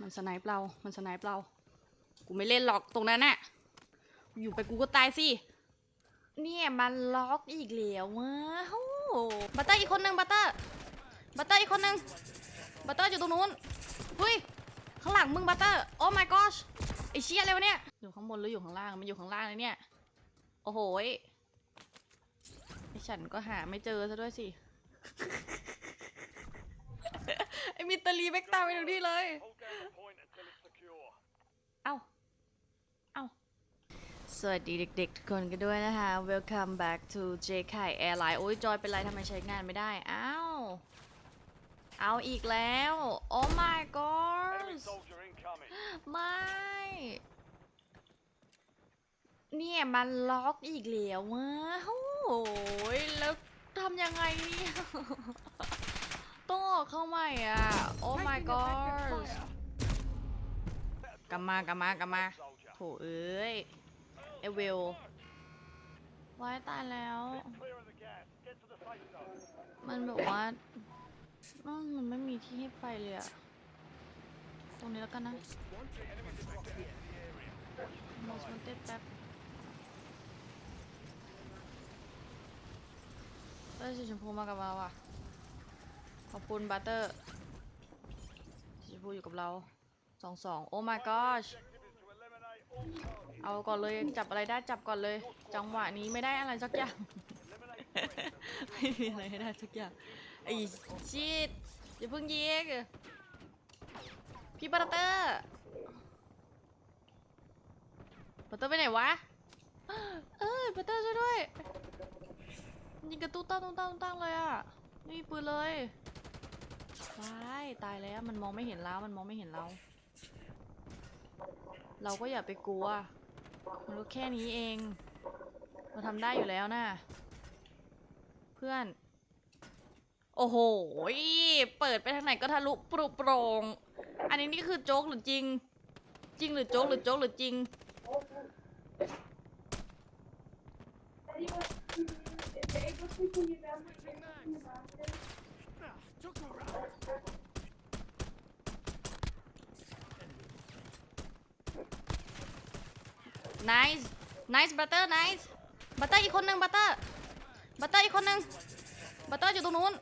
มันสไนป์เรา มันสไนป์เรา กูไม่เล่นหรอกตรงนั้นน่ะ อยู่ไปกูก็ตายสิ เนี่ยมันล็อกอีกแล้วว้าวบัตเตอร์อีกคนนึงบัตเตอร์ บัตเตอร์อีกคนนึงบัตเตอร์อยู่ตรงนู้นเฮ้ย ข้างหลังมึงบัตเตอร์ โอ้ my gosh ไอเชี่ยอะไรวะเนี่ย อยู่ข้างบนหรืออยู่ข้างล่าง มันอยู่ข้างล่างเลยเนี่ย โอ้โหไอฉันก็หาไม่เจอซะด้วยสิ ไอมิตาลีแบ็กตาไปดูนี่เลย Hold down the point until it's secure. เอ้า เอ้า สวัสดีเด็กๆทุกคนกันด้วยนะคะ Welcome back to J k a i Airline โอ้ยจอยเป็นไรทำไมใช้งานไม่ได้เอ้าเอาอีกแล้ว Oh my Enemy god soldier incoming. ไม่ เนี่ยมันล็อกอีกแล้วว้าวโอ้ยแล้วทำยังไงเนี่ย ต้องออกเข้าใหม่อะ Oh my god กลับมากลับมากลับมา Soldier. โถเอ้ยเอเวลไว้ตายแล้ว มันแบบว่ามมันไม่มีที่ให้ไปเลยอะตรงนี้แล้วกันนะมอสมันเต้นแป๊บเอ้ยสีชมพูมากับเราอะ ขอบคุณบัตเตอร์สีชมพูอยู่กับเราสองสองโอ้ my gosh เอาก่อนเลยจับอะไรได้จับก่อนเลย จังหวะนี้ไม่ได้อะไรสักอย่าง ไม่มีอะไรให้ได้สักอย่างไอ้ชิดอย่าเพิ่งยิงพี่บัตเตอร์บัตเตอร์ไปไหนวะเอ้ยบัตเตอร์ช่วยด้วยยิงกระตุ้นตั้งตุ้งตั้งตุ้งตั้งเลยอะไม่มีปืนเลยตายตายแล้วมันมองไม่เห็นแล้วมันมองไม่เห็นเรา เราก็อย่าไปกลัว มันก็แค่นี้เอง เราทำได้อยู่แล้วนะ เพื่อน โอ้โห เปิดไปทางไหนก็ทะลุปรุโปรงอันนี้นี่คือโจ๊กหรือจริง จริงหรือโจ๊กหรือโจ๊กหรือจริง nice nice butter nice บัตเตอร์อีกคนนึงบัตเตอร์บัตเตอร์อีกคนนึงบัตเตอร์อยู่ตรงนู้น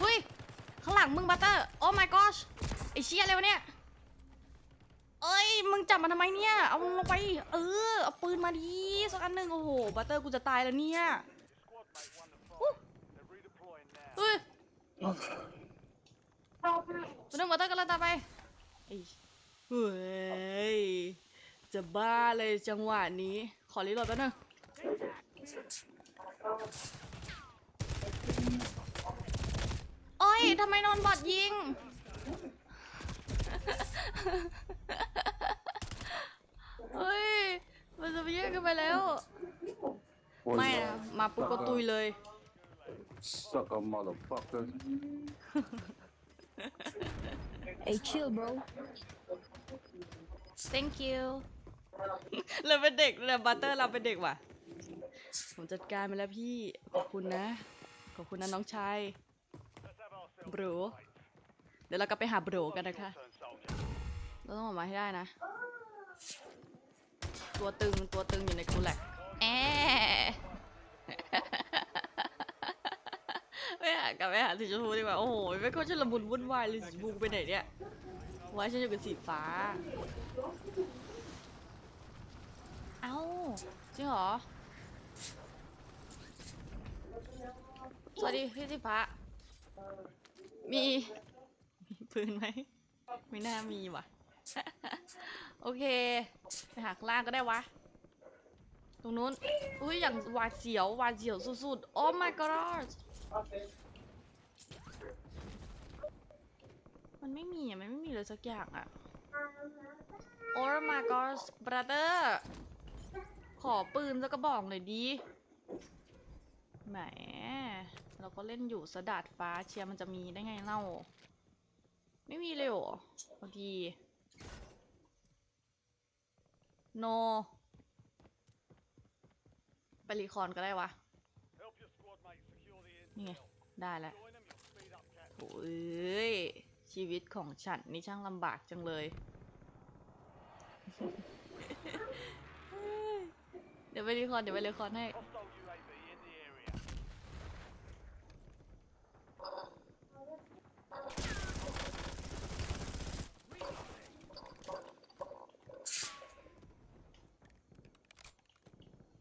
เฮ้ยข้างหลังมึงบัตเตอร์โอ้ my gosh ไอเชี่ยอะไรวะเนี่ยเอ้ย มึงจับมันทำไมเนี่ย เอามันลงไป เออ เอาปืนมาดีสักอันหนึ่งโอ้โห บัตเตอร์กูจะตายแล้วเนี่ย Your squad mate won the fight. They're redeploying now. เฮ้ยตัวนึงบัตเตอร์กำลังตามไปไอ้เฮ้ย จะบ้าเลยจังหวะนี้ ขอรีโหลดแป๊บนึงโอ้ยทำไมนอนบอดยิง เฮ้ย มันจะไปแย่งกันไปแล้ว ไม่นะมาปุ๊บก็ตุยเลย Sucker motherfucker. Hey, chill, bro. thank you เราเป็นเด็กเราบัตเตอร์เราเป็นเด็กว่ะ ผมจัดการไปแล้วพี่ ขอบคุณนะ ขอบคุณนะน้องชาย Let's have ourselves บรูเดี๋ยวเรากลับไปหาบรูกันนะคะ turn soldier. เราต้องออกมาให้ได้นะ ตัวตึงตัวตึงอยู่ในกูแหลกแอไม่หากลับไปหาสีชมพูดีกว่า โอ้โหไม่ค่อยชุลมุนวุ่นวายเลยสีชมพูไปไหนเนี่ยไว้ฉันอยู่กับสีฟ้า เอ้า จริงเหรอ สวัสดีพี่สีฟ้ามี มีปืนไหม ไม่น่ามีว่ะ โอเค ไปหาข้างล่างก็ได้วะ ตรงนู้น อุ้ย อย่างหวาดเสียวหวาดเสียวสุดๆ โอ้ my god มันไม่มีอะ มันไม่มีเลยสักอย่างอะ โอ้ my god brother ขอปืนสักกระบอกหน่อยดีแหม เราก็เล่นอยู่สะดาดฟ้าเชียร์มันจะมีได้ไงเล่า ไม่มีเลยเหรอพอดี no ไปรีคอนก็ได้วะ นี่ไง ได้แล้วโอ้ย ชีวิตของฉันนี่ช่างลำบากจังเลย เดี๋ยวไปรีคอร์ดเดี๋ยวไปรีคอร์ดให้ Hostile UAV in the area.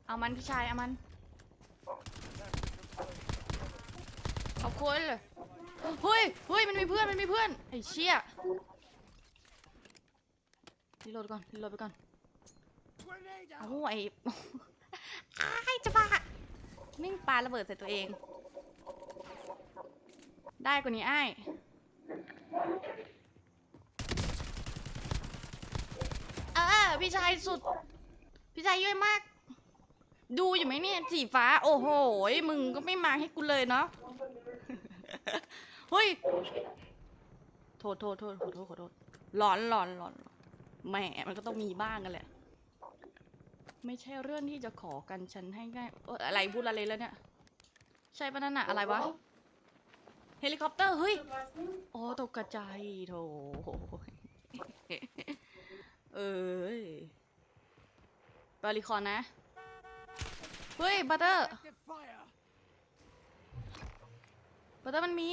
เอามันพี่ชายเอามันขอบคุณเลยเฮ้ยเฮ้ยมันมีเพื่อนมันมีเพื่อนไอ้เชี่ยรีโหลดก่อนรีโหลดไปก่อน โอ้ไอ้อ้จะบ้ามิ่งปาระเบิดใส่ตัวเอง ได้กว่านี้ไอ้ายเออพี่ชายสุด พี่ชายย่อยมาก ดูอยู่ไหมเนี่ยสีฟ้า โอ้โหยมึงก็ไม่มาให้กูเลยเนาะเฮ้ย โทษโทษโทษขอโทษขอโทษร้อนร้อนร้อนแหมมันก็ต้องมีบ้างกันแหละ ไม่ใช่เรื่องที่จะขอกันฉันให้ง่ายเอ้ยอะไรพูดอะไรแล้วเนี่ย ใช่ปะนั่นอะอะไรวะ เฮลิคอปเตอร์เฮ้ย โอ้ตกกระจายโถเอ้ยบาริคอนนะ เฮ้ยบัตเตอร์บัตเตอร์มันมี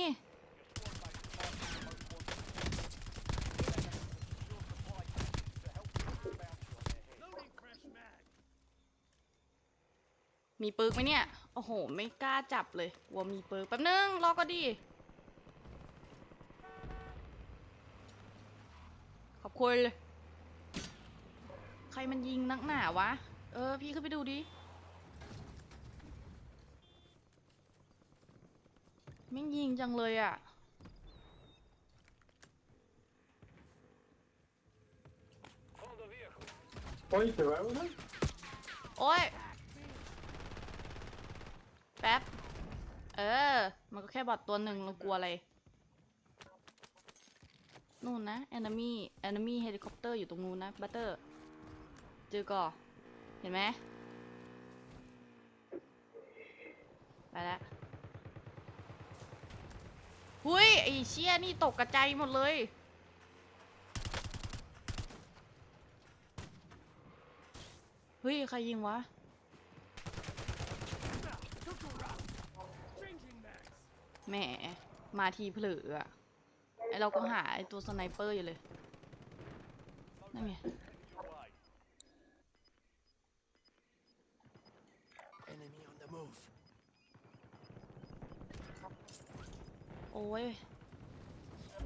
มีปืนไหมเนี่ย โอ้โห ไม่กล้าจับเลยกลัวมีปืนแป๊บนึง รอก็ดี ขอบคุณเลย ใครมันยิงนักหนาวะ เออ พี่ขึ้นไปดูดิแม่งยิงจังเลยอะ Hold the vehicle. Point around them? โอ้ย แป๊บ เออ มันก็แค่บอทตัวหนึ่งเรากลัวอะไร นู่นนะ enemy enemy helicopter อยู่ตรงนู้นนะบัตเตอร์ เจอก่อ เห็นไหมไปแล้วหุยไอ้เชี่ยนี่ตกกระจายหมดเลย เฮ้ย ใครยิงวะ แหม มาทีเผลออะไอเราก็หาไอตัวสไนเปอร์อยู่เลย นั่นไง Your way. Enemy on the move. โอ้ย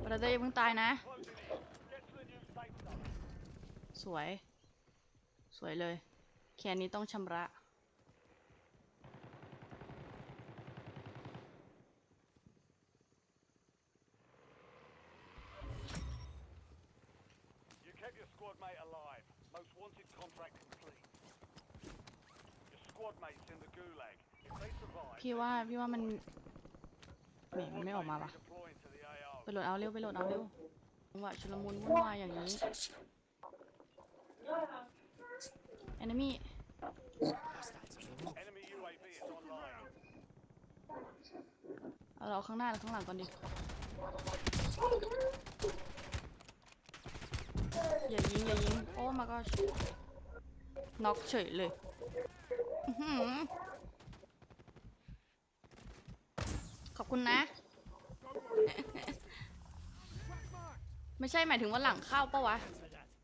เราจะยังเพิ่งตายนะ Closing in. Get to the new safe zone. สวย สวยเลย แค่นี้ต้องชำระ You kept your squad mate alive. Most wanted contract complete. Your squad mates in the gulag. If they survive, พี่ว่าพี่ว่ามันแหมมันไม่ออกมาปะ redeploying to the AO. ไปโหลดเอาเร็วไปโหลดเอาเร็วจังหวะชุลมุนวุ่นวายอย่างนี้ enemy Hostiles on the move. Enemy UAV is online. เอาเราข้างหน้าหรือข้างหลังก่อนดิ อย่ายิงอย่ายิง โอ้มาก็น็อกเฉยเลยขอบคุณนะ ไม่ใช่หมายถึงว่าหลังเข้าปะวะ For that. ๆ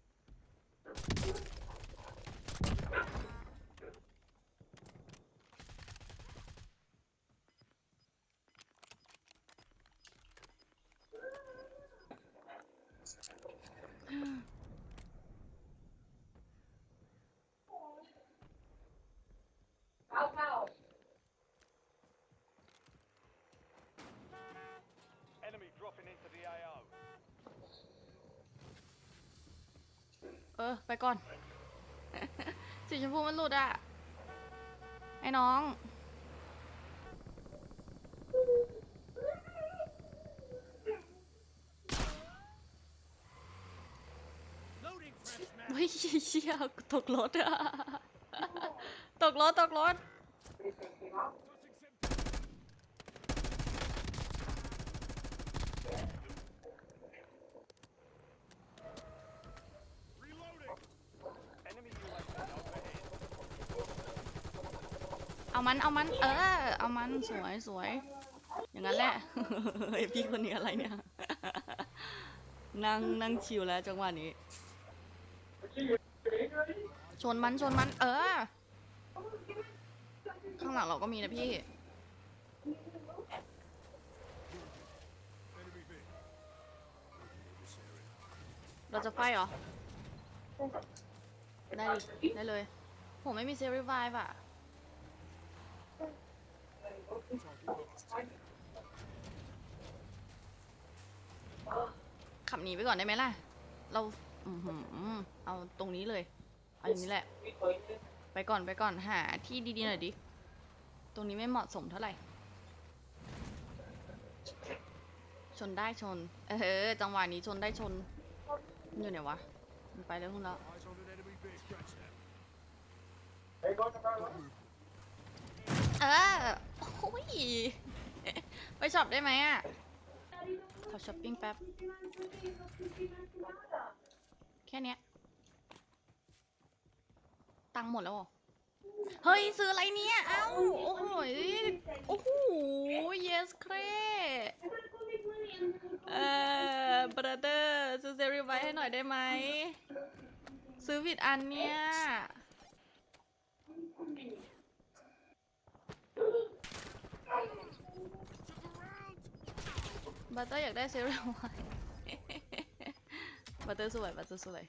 Enemy dropping into the AO. เออไปก่อน สีชมพูมันหลุดอะ ไอ้น้อง เฮ้ยเชี่ยตกรถอะตกรถ ตกรถ Tossing some เอา มันเอามัน เออ เอามันสวยสวย อย่างนั้นแหละเฮ้ยพี่คนนี้อะไรเนี่ยนั่งนั่งชิวแล้วจังหวะนี้ ชนมันชนมัน เออ ข้างหลังเราก็มีนะพี่ เราจะไฟเหรอ ได้ได้เลย ผมไม่มีเซรีไวฟ์อะ ขับหนีไปก่อนได้ไหมล่ะ เราอือหือเอาตรงนี้เลย เอาอย่างนี้แหละ ไปก่อนไปก่อนหาที่ดีๆหน่อยดิ ตรงนี้ไม่เหมาะสมเท่าไหร่ ชนได้ชน เออ จังหวะนี้ชนได้ชน อยู่ไหนวะ มันไปแล้วคุณแล้ว Eyes on an enemy big. Scratch them. Hey, go to Barlow. เออ โอ้ยไปช็อปได้ไหมอะ ขอช้อปปิ้งแป๊บ แค่เนี้ย ตังค์หมดแล้วเหรอ เฮ้ย ซื้ออะไรเนี่ย เอ้า โอ้โหยโอ้โห yes เครเอ่อ brother ซื้อเซรีไว้ให้หน่อยได้ไหม ซื้อผิดอันเนี่ย บัตเตอร์อยากได้เซรั่มไวบัตเตอร์สวยบัตเตอร์สวย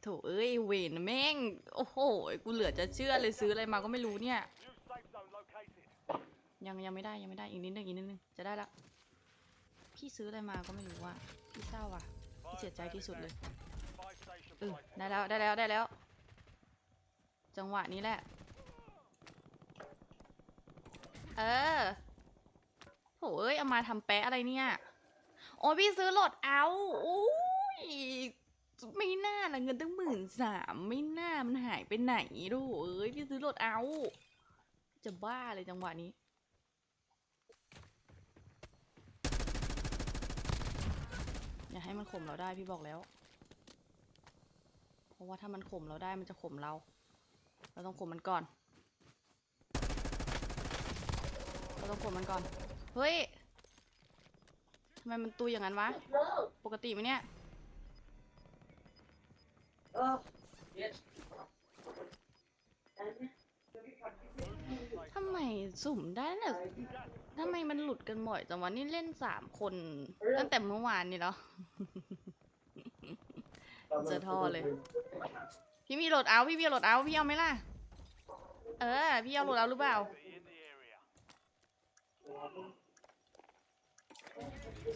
โถเอ้ยเวนแม่ง โอ้โห กูเหลือจะเชื่อเลยซื้ออะไรมาก็ไม่รู้เนี่ย ยังยังไม่ได้ยังไม่ได้อีกนิดนึงอีกนิดนึงจะได้ละ พี่ซื้ออะไรมาก็ไม่รู้ว่าพี่เศร้าอะพี่เสียใจที่สุดเลยเออได้แล้วได้แล้วได้แล้ว จังหวะนี้แหละ เออโหเอ้ย เอามาทำแปะอะไรเนี่ย โอ้พี่ซื้อโหลดเอาโอ้ยไม่น่าละเงินตั้งหมื่นสามไม่น่ามันหายไปไหนดูเอ้ยพี่ซื้อโหลดเอา จะบ้าเลยจังหวะนี้ อย่าให้มันข่มเราได้พี่บอกแล้ว เพราะว่าถ้ามันข่มเราได้มันจะข่มเรา เราต้องข่มมันก่อน เราต้องข่มมันก่อน เฮ้ยทำไมมันตุยอย่างนั้นวะ ปกติไหมเนี่ยทำไมสุ่มได้น่ะทำไมมันหลุดกันบ่อยจังวะนี่เล่นสามคนตั้งแต่เมื่อวานนี่เนาะเจอท่อเลย พี่มีโหลดเอา พี่มีโหลดเอา พี่เอาไหมล่ะ เออ พี่เอาโหลดเอาหรือเปล่า Be in the area.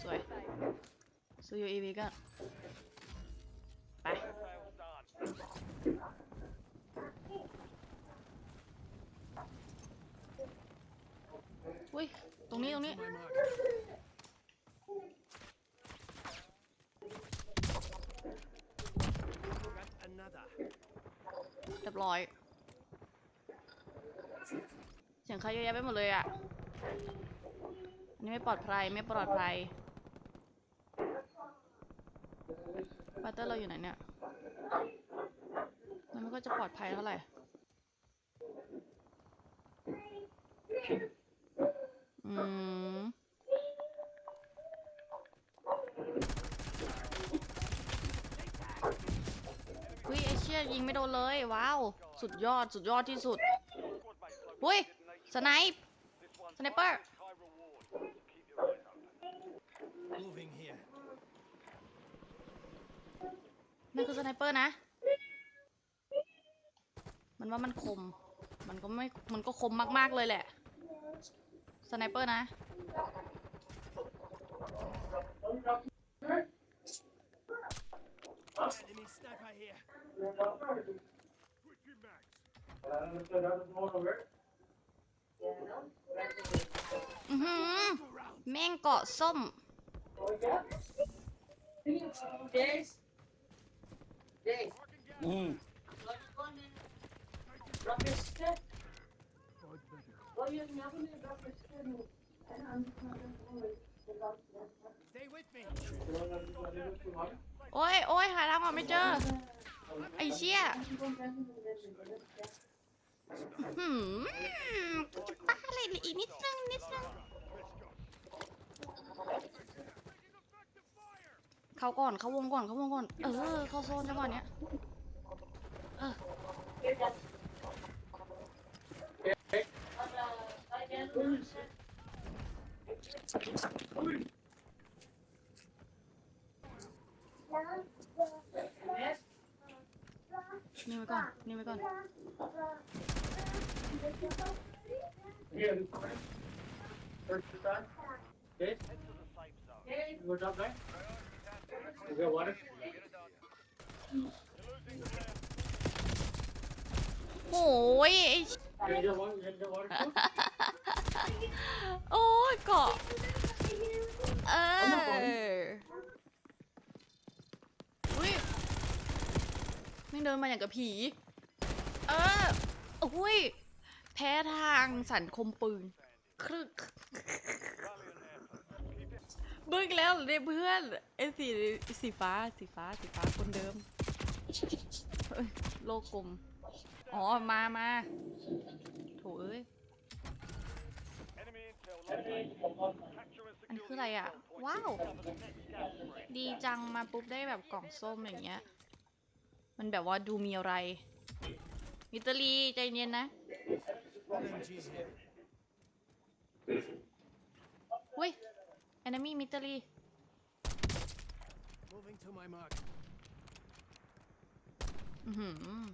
สวย ซื้อ UAV ก็ ไป อุ้ย ตรงนี้ ตรงนี้ เรียบร้อย เสียงใครเยอะแยะไปหมดเลยอะ อันนี้ไม่ปลอดภัยไม่ปลอดภัยบัตเตอร์เราอยู่ไหนเนี่ย มันไม่ก็จะปลอดภัยเท่าไหร่อืมเฮ้ยไอเชียยิงไม่โดนเลย ว้าว สุดยอดสุดยอดที่สุด อุ้ย สไนป์ This one's Sniper. high risk, high reward. So keep your eyes open. Moving here. นั่นคือสไนเปอร์นะ มันว่ามันคม มันก็ไม่ มันก็คมมากๆเลยแหละ สไนเปอร์นะ Enemy sniper here. Switching แม่งเกาะส้ม อืมโอ้ยโอ้ยหาทางออกไม่เจอ ไอ้เชี่ย หืมกูจะป้าอะไรเลยอีกนิดนึงนิดนึงเขาก่อนเขาวงก่อนเขาวงก่อน เออเขาโซนจังหวะเนี้ยเออ นี่ไว้ก่อน นี่ไว้ก่อน Here, this time. First this time. Okay, Head to the safe zone. you go down there. You got water? You're losing ground. โอ้ยไอ้ You get water, you get water too? โอ้ยเกาะ เออ ม่งเดินมาอย่างกับผี เอออุ้ย แพ้ทางสันคมปืน ครึกบิ้งแล้วเรียเพื่อนไอ้สีสีฟ้าสีฟ้าสีฟ้าคนเดิม โลกกลม อ๋อ มามาโถเอ้ย อันคืออะไรอะ ว้าว ดีจังมาปุ๊บได้แบบกล่องส้มอย่างเงี้ย มันแบบว่าดูมีอะไร มิตาลีใจเย็นนะ LMG's here. เฮ้ยแอนมี่มิตาลี Moving to my mark. อือหือ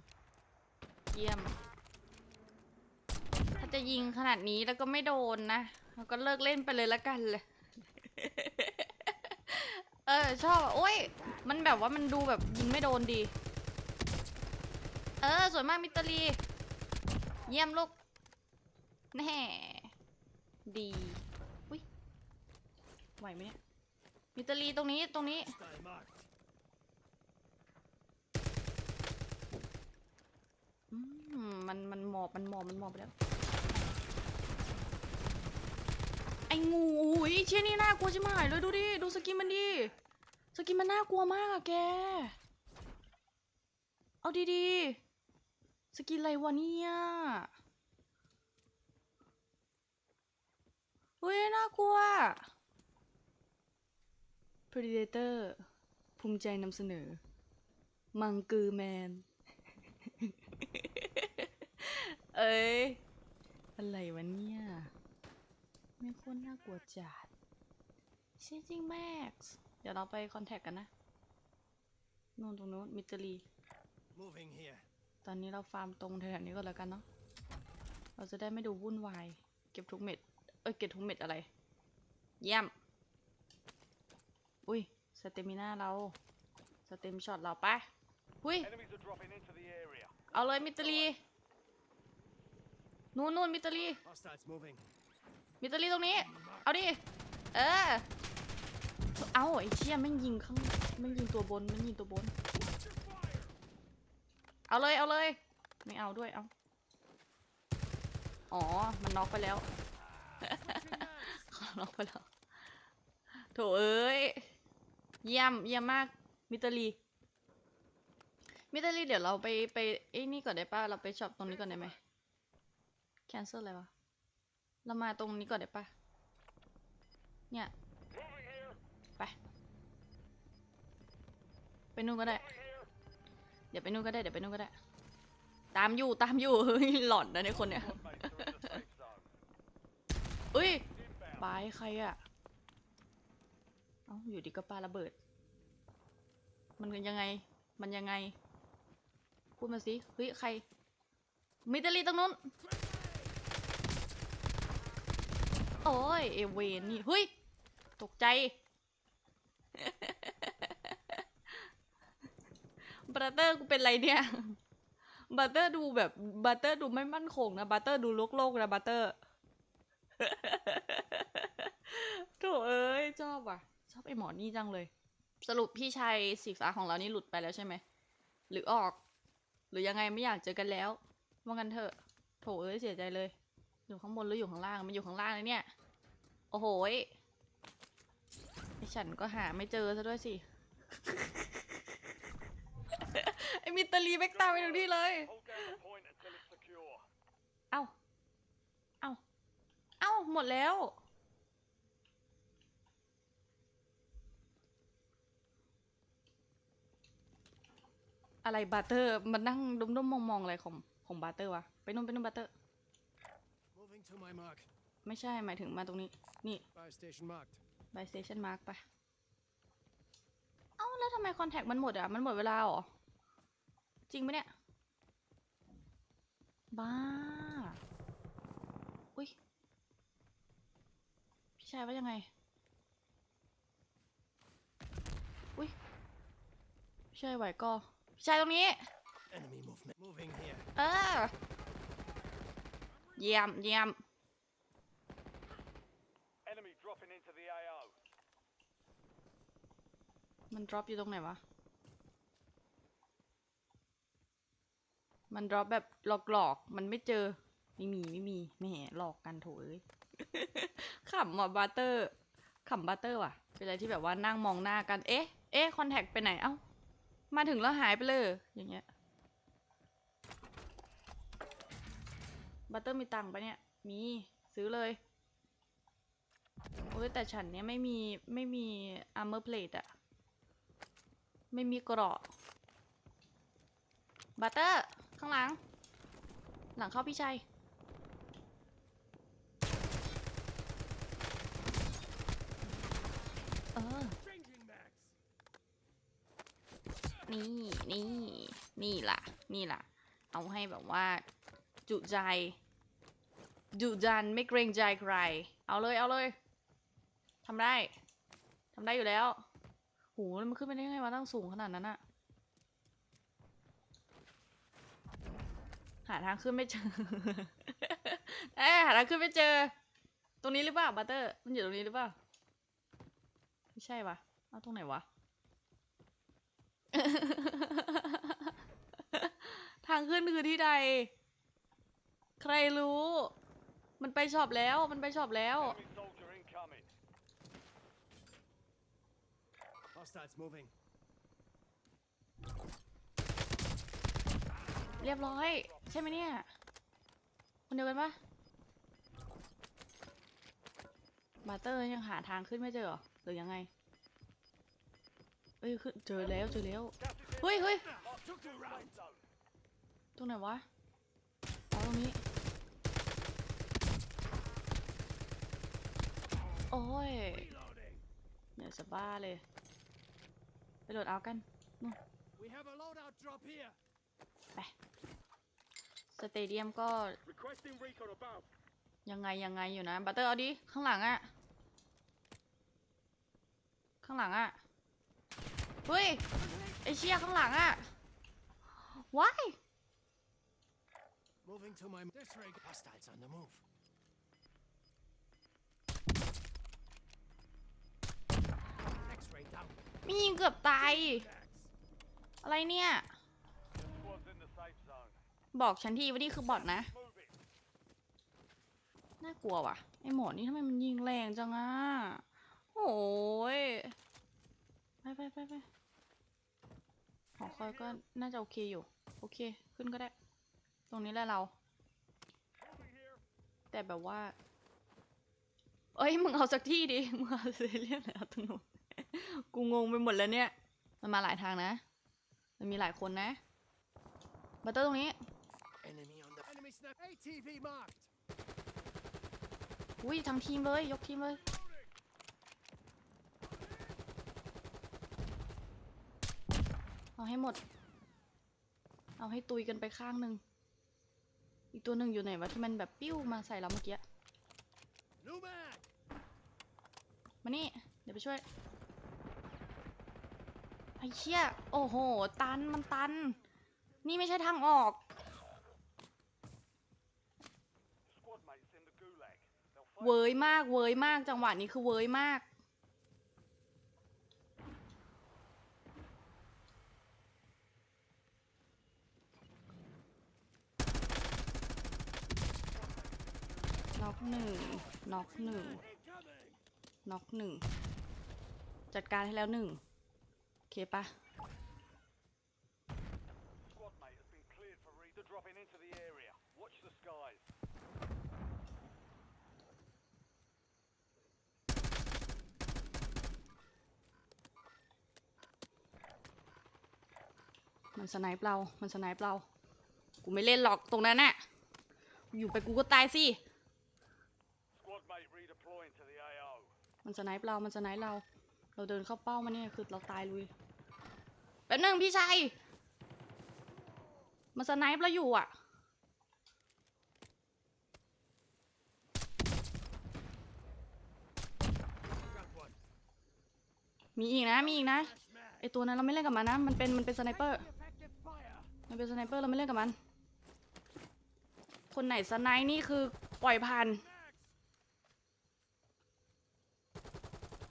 เยี่ยม ถ้าจะยิงขนาดนี้แล้วก็ไม่โดนนะเราก็เลิกเล่นไปเลยละกันเลย เออชอบอะโอ้ย มันแบบว่ามันดูแบบยิงไม่โดนดี เออสวยมากมิตาลีเยี่ยมลูกแน่ดีอุ้ยไหวไหมเนี่ยมิตาลีตรงนี้ตรงนี้ อืมมันมันหมอบมันหมอบมันหมอบไปแล้ว ไอ้งูอุ้ยเชี่ยนี่น่ากลัวใชิบหายเลยดูดิดูสกินมันดิสกินมันน่ากลัวมากอะแก เอาดีๆ สกินอะไรวะเนี่ยเฮ้ยน่ากลัว Predator ภูมิใจนำเสนอ มังกือแมน เอ้ย อะไรวะเนี่ย ไม่งโคนน่ากลัวจัดใช่จริงแม็กซ์เดี๋ยวเราไปคอนแทคกันนะนู่นตรงนู้นมิตรี Moving here. ตอนนี้เราฟาร์มตรงแถวๆนี้ก่อนแล้วกันเนาะ เราจะได้ไม่ดูวุ่นวาย เก็บทุกเม็ด เอ้ย เก็บทุกเม็ดอะไร เยี่ยม อุ้ย สเตมิน่าเรา สเตมช็อตเราไปะอุ้ยเอาเลยมิตรี นู่นนู่นมิตรี มิตรีตรงนี้ เอาดิ เออ เอาไอ้เชี่ยแม่ยิงข้างแม่ยิงตัวบนแม่ยิงตัวบน เอาเลยเอาเลย ไม่เอาด้วยเอาอ๋อ มันน็อกไปแล้วเขาน็อกไปแล้วโถเอ้ยเยี่ยมเยี่ยมมากมิตรลีมิตรลีเดี๋ยวเราไปไปไอ้นี่ก่อนได้ป่ะเราไปช็อปตรงนี้ก่อนได้ไหม cancel อะไรวะเรามาตรงนี้ก่อนได้ป่ะเนี่ยไปไปนู่นก็ได้ เดี๋ยวไปนู่นก็ได้เดี๋ยวไปนู่นก็ได้ ตามอยู่ตามอยู่ เฮ้ยหลอนนะเนี่ยคนเนี่ย อุ้ย Inbound. ปายใครอะเอ้าอยู่ดีก็ปาระเบิด มันยังไง มันยังไง พูดมาสิเฮ้ยใคร มิตาลีตรงนู้น โอ้ย เอเวนนี่ เฮ้ย ตกใจ บัตเตอร์กูเป็นไรเนี่ย บัตเตอร์ดูแบบ บัตเตอร์ดูไม่มั่นคงนะ บัตเตอร์ดูโลกโลกนะ บัตเตอร์โถเอ้ยชอบว่ะ ชอบไอหมอนี่จังเลย สรุปพี่ชายสีฟ้าของเรานี่หลุดไปแล้วใช่ไหม หรือออก หรือยังไงไม่อยากเจอกันแล้ว ว่ากันเถอะ โถเอ้ยเสียใจเลย อยู่ข้างบนหรืออยู่ข้างล่าง มันอยู่ข้างล่างเลยเนี่ย โอ้โหไอฉันก็หาไม่เจอซะด้วยสิ มิตรีเบกตาไปทุกที่เลย เอาเอาเอาหมดแล้ว อะไรบาเตอร์ มันนั่งดมดมมองมองอะไรของของบาเตอร์วะ ไปนู่นไปนู่นบาเตอร์ ไม่ใช่ หมายถึงมาตรงนี้ นี่ by station marked by station mark ไปเอ้า แล้วทำไมคอนแทคมันหมดอะ มันหมดเวลาหรอ จริงปะเนี่ย บ้า อุ้ย พี่ชายว่ายังไง อุ้ย พี่ชายไหวก็ พี่ชายตรงนี้ Enemy movement. Moving here. เออ เยี่ยมเยี่ยม Enemy dropping into the AO. มัน drop อยู่ตรงไหนวะ มัน drop แบบหลอกๆ มันไม่เจอ ไม่มีไม่มีแหมหลอกกันโถเอ้ยขำว่ะบัตเตอร์ขำบัตเตอร์ว่ะ เป็นอะไรที่แบบว่านั่งมองหน้ากัน เอ๊ะ เอ๊ะคอนแทคไปไหน เอ้า มาถึงแล้วหายไปเลย อย่างเงี้ย บัตเตอร์มีตังค์ปะเนี่ย มี ซื้อเลย โอ้ยแต่ฉันเนี้ยไม่มีไม่มี armor plate อะ ไม่มีเกราะบัตเตอร์ ข้างหลัง หลังเข้าพี่ชัยเออ นี่นี่นี่ล่ะ นี่ล่ะ เอาให้แบบว่า จุใจ จุจันไม่เกรงใจใคร เอาเลยเอาเลยทำได้ทำได้อยู่แล้ว โห มันขึ้นไปได้ไงวะตั้งสูงขนาดนั้นอะาทางขึ้นไม่เจอ เอ้ยหาทางขึ้นไม่เจอ ตรงนี้หรือเปล่าบัตเตอร์ มันอยู่ตรงนี้หรือเปล่า ไม่ใช่ปะเอาตรงไหนวะ ทางขึ้นคือที่ใด ใครรู้ มันไปช็อปแล้ว มันไปช็อปแล้ว Enemy soldier incoming. Hostiles moving. เรียบร้อย ใช่ไหมเนี่ย คนเดียวกันปะบัตเตอร์ยังหาทางขึ้นไม่เจอหรอหรือยังไงเอ้ยขึ้นเจอแล้วเจอแล้วเฮ้ยเฮ้ยตรงไหนวะอ๋อตรงนี้โอ้ยเหนื่อยสบ้าเลยไปโดดเอากัน We have a loadout drop here. สเตเดียมก็ Requesting recon above. ยังไงยังไงอยู่นะบัตเตอร์เอาดิ ข้างหลังอะข้างหลังอะเฮ้ยไอเชี่ยข้างหลังอะว้าย Moving to my disregard. Hostiles on the move. X-ray down. มียิงเกือบตาย Mags. อะไรเนี่ย บอกฉันทีว่านี่คือบอทนะ น่ากลัวว่ะ ไอหมอนี่ทำไมมันยิงแรงจังอะ โอ้ย ไปไปไปไปหอคอยก็น่าจะโอเคอยู่ โอเค ขึ้นก็ได้ ตรงนี้แหละเรา แต่แบบว่า เอ้ย มึงเอาสักที่ดิ มึงเอาเซเรียนแล้วตรงนู้นกูงงไปหมดแล้วเนี่ย มันมาหลายทางนะ มันมีหลายคนนะ บัตเตอร์ตรงนี้ Enemy on the enemy snap. ATV marked. อุ้ยทั้งทีมเลย ยกทีมเลย เอาให้หมด เอาให้ตุยกันไปข้างหนึ่ง อีกตัวหนึ่งอยู่ไหนวะที่มันแบบปิ้วมาใส่เราเมื่อกี้ New mag. มานี่ เดี๋ยวไปช่วย ไอ้เชี่ย โอ้โห ตัน มันตัน นี่ไม่ใช่ทางออก Squad mates in the gulag. They'll fight เวยมากเวยมากจังหวะนี้คือเวยมากน็อกหนึ่งน็อกหนึ่งน็อกหนึ่งจัดการให้แล้วหนึ่งโอเคปะ Squad mate has been cleared for re. They're dropping into the area. Watch the skies. มันสไนป์เรา มันสไนป์เรา กูไม่เล่นหรอกตรงนั้นน่ะ อยู่ไปกูก็ตายสิ Squad mate redeploying to the AO. มันสไนป์เรา มันสไนป์เรา เราเดินเข้าเป้ามาเนี่ยคือเราตายลุย แป๊บนึงพี่ชัย มันสไนป์เราอยู่อะ Got one. มีอีกนะ มีอีกนะ Flash mag. ไอตัวนั้นเราไม่เล่นกับมันนะ มันเป็น มันเป็นสไนเปอร์ Effective fire. มันเป็นสไนเปอร์เราไม่เล่นกับมัน คนไหนสไนป์นี่คือปล่อยผ่าน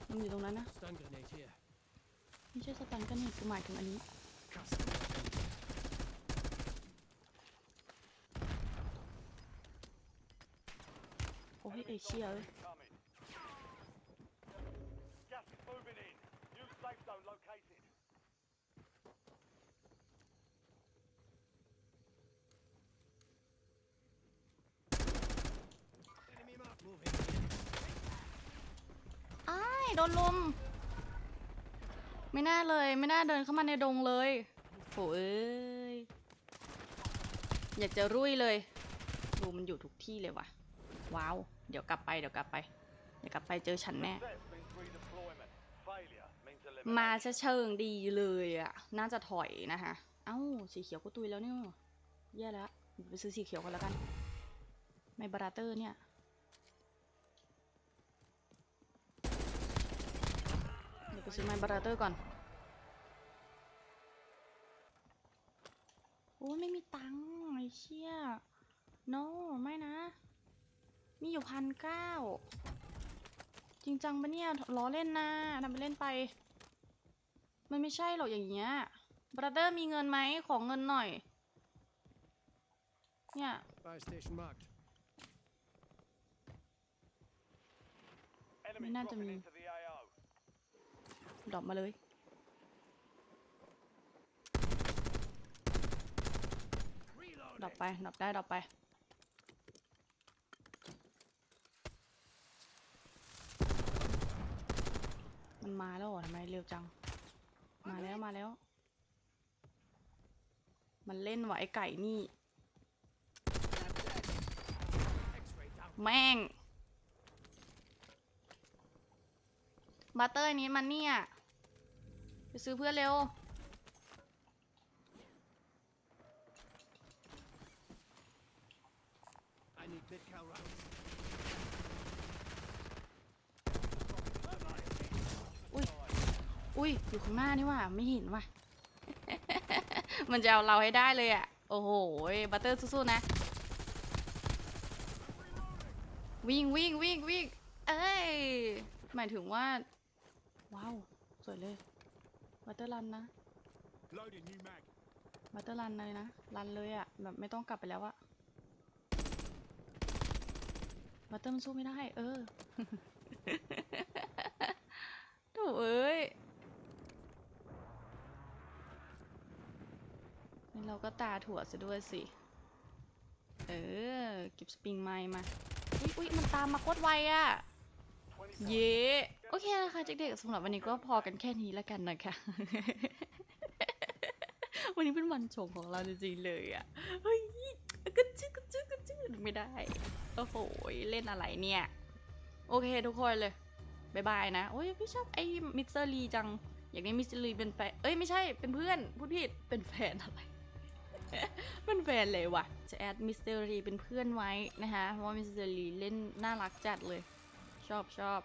มันอยู่ตรงนั้นนะไม่ใช่สตันกันนี่กูหมายถึงอันนี้โอ้ยไอเชี่ยเอ้ย Coming. Gas is moving in. New safe zone located. Enemy mark moving. อ้าย โดนลุม ไม่น่าเลย ไม่น่าเดินเข้ามาในดงเลยโหเอ้ยอยากจะรุ่ยเลยดูมันอยู่ทุกที่เลยว่ะ ว้าว เดี๋ยวกลับไปเดี๋ยวกลับไป เดี๋ยวกลับไปเจอฉันแน่ มา elimination. ซะเชิงดีเลยอะ น่าจะถอยนะคะเอ้า สีเขียวก็ตุยแล้วเนี่ยแย่แล้วไปซื้อสีเขียวกันแล้วกัน ไม่บราเตอร์เนี่ย เดี๋ยวไป ซื้อไมบราเตอร์ก่อนโอ้ยไม่มีตังค์ไอ้เชี่ย no ไม่นะ มีอยู่พันเก้าจริงจังปะเนี่ยล้อเล่นนะทำไปเล่นไป มันไม่ใช่หรอกอย่างเงี้ยบราเดอร์มีเงินไหมของเงินหน่อย เนี่ย Fire station marked. Enemy May not dropping be. into the AO. ดรอปมาเลย ดรอปไป ดรอปได้ ดรอปไป มันมาแล้วเหรอทำไมเร็วจัง มาแล้ว มาแล้ว มันเล่นว่ะไก่นี่ แม่ง บัตเตอร์อันนี้มันเนี่ย ไปซื้อเพื่อนเร็ว I need mid cal rounds. อุ้ย อยู่ข้างหน้านี่ว่ะไม่เห็นว่ะ มันจะเอาเราให้ได้เลยอะ โอ้โห บัตเตอร์สู้ๆนะ วิ่งวิ่งวิ่งวิ่งเอ้ย หมายถึงว่า ว้าว สวยเลย บัตเตอร์รันนะ Loading new mag. บัตเตอร์รันเลยนะรันเลยอะแบบไม่ต้องกลับไปแล้วอะบัตเตอร์มันสู้ไม่ได้ เออ โถูเอ้ยนี่เราก็ตาถั่วซะด้วยสิ เออ เก็บสปริงไม้มา อุ๊ยอุ๊ยมันตามมาโคตรไวอะ25เย้ โอเคนะคะเด็กๆสำหรับวันนี้ก็พอกันแค่นี้แล้วกันนะคะ วันนี้เป็นวันชงของเราจริงๆเลยอะเฮ้ยกระจืดกระจืดกระจืดไม่ได้โอ้โหเล่นอะไรเนี่ย โอเคทุกคนเลยบายบายนะโอ้ยพี่ชอบไอ้มิสเตอร์ลีจัง อยากได้มิสเตอร์ลีเป็นแฟนเอ้ยไม่ใช่เป็นเพื่อนพูดผิดเป็นแฟนอะไรเป็นแฟนเลยว่ะ จะแอดมิสเตอร์ลีเป็นเพื่อนไว้นะคะเพราะว่ามิสเตอร์ลีเล่นน่ารักจัดเลย ชอบชอบ